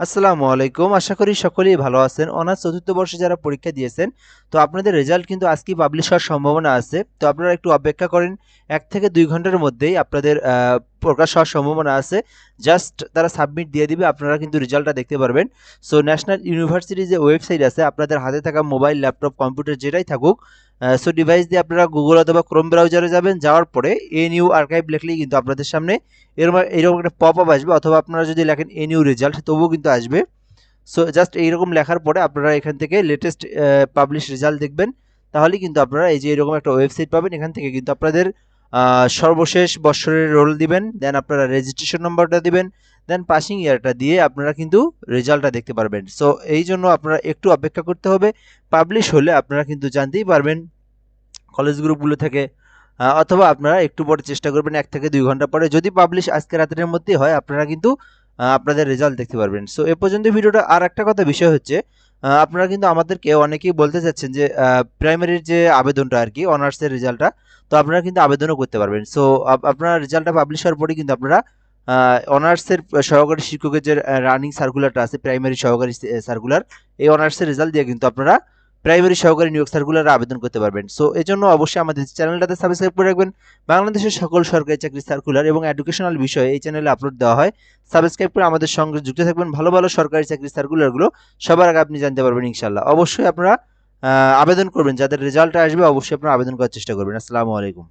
আসসালামু আলাইকুম। আশা করি সকলেই ভালো আছেন। অনার্স চতুর্থ বর্ষে যারা পরীক্ষা দিয়েছেন, তো আপনাদের রেজাল্ট কিন্তু আজকেই পাবলিশ হওয়ার সম্ভাবনা আছে। তো আপনারা একটু অপেক্ষা করেন, এক থেকে দুই ঘণ্টার মধ্যেই আপনাদের প্রকাশ হওয়ার সম্ভাবনা আছে। জাস্ট তারা সাবমিট দিয়ে দিবে, আপনারা কিন্তু রেজাল্টটা দেখতে পারবেন। সো ন্যাশনাল ইউনিভার্সিটি যে ওয়েবসাইট আছে, আপনাদের হাতে থাকা মোবাইল ল্যাপটপ কম্পিউটার যেটাই থাকুক সো ডিভাইস দিয়ে আপনারা গুগল অথবা ক্রোম ব্রাউজারে যাবেন, যাওয়ার পরে এ নিউ আর্কাইভ লিখলেই কিন্তু আপনাদের সামনে এরকম এরকম একটা পপ আপ আসবে। অথবা আপনারা যদি লেখেন এ নিউ রেজাল্ট তবুও কিন্তু আসবে। সো জাস্ট এইরকম লেখার পরে আপনারা এখান থেকে লেটেস্ট পাবলিশ রেজাল্ট দেখবেন। তাহলে কিন্তু আপনারা এই যে এরকম একটা ওয়েবসাইট পাবেন, এখান থেকে কিন্তু আপনাদের সর্বশেষ বছরের রোল দিবেন দেন আপনারা রেজিস্ট্রেশন নম্বরটা দিবেন দেন পাসিং ইয়ারটা দিয়ে আপনারা কিন্তু রেজাল্টটা দেখতে পারবেন। সো এই জন্য আপনারা একটু অপেক্ষা করতে হবে। পাবলিশ হলে আপনারা কিন্তু জানতেই পারবেন কলেজ গ্রুপগুলো থেকে অথবা আপনারা একটু পরে চেষ্টা করবেন, এক থেকে দুই ঘণ্টা পরে। যদি পাবলিশ আজকে রাতের মধ্যেই হয়, আপনারা কিন্তু আপনাদের রেজাল্ট দেখতে পারবেন। সো এ পর্যন্ত ভিডিওটা আর একটা কথা বিষয় হচ্ছে আপনারা কিন্তু আমাদেরকে অনেকেই বলতে চাচ্ছেন যে প্রাইমারির যে আবেদনটা আর কি অনার্সের রেজাল্টটা, তো আপনারা কিন্তু আবেদনও করতে পারবেন। সো আপনার রেজাল্টটা পাবলিশ হওয়ার পরে কিন্তু আপনারা অনার্সের সহকারী শিক্ষকের যে রানিং সার্কুলারটা আছে প্রাইমারি সহকারী সার্কুলার এই অনার্সের রেজাল্ট দিয়ে কিন্তু আপনারা প্রাইমারি সহকারী নিয়োগ সার্কুলারে আবেদন করতে পারবেন। সো এই জন্য অবশ্যই আমাদের চ্যানেলটাতে সাবস্ক্রাইব করে রাখবেন। বাংলাদেশের সকল সরকারি চাকরি সার্কুলার এবং এডুকেশনাল বিষয়ে এই চ্যানেলে আপলোড দেওয়া হয়। সাবস্ক্রাইব করে আমাদের সঙ্গে যুক্ত থাকবেন। ভালো ভালো সরকারি চাকরি সার্কুলারগুলো সবার আগে আপনি জানতে পারবেন ইনশাল্লাহ অবশ্যই আপনারা আবেদন করবেন। যাদের রেজাল্ট আসবে, অবশ্যই আপনারা আবেদন করার চেষ্টা করবেন। আসসালামু আলাইকুম।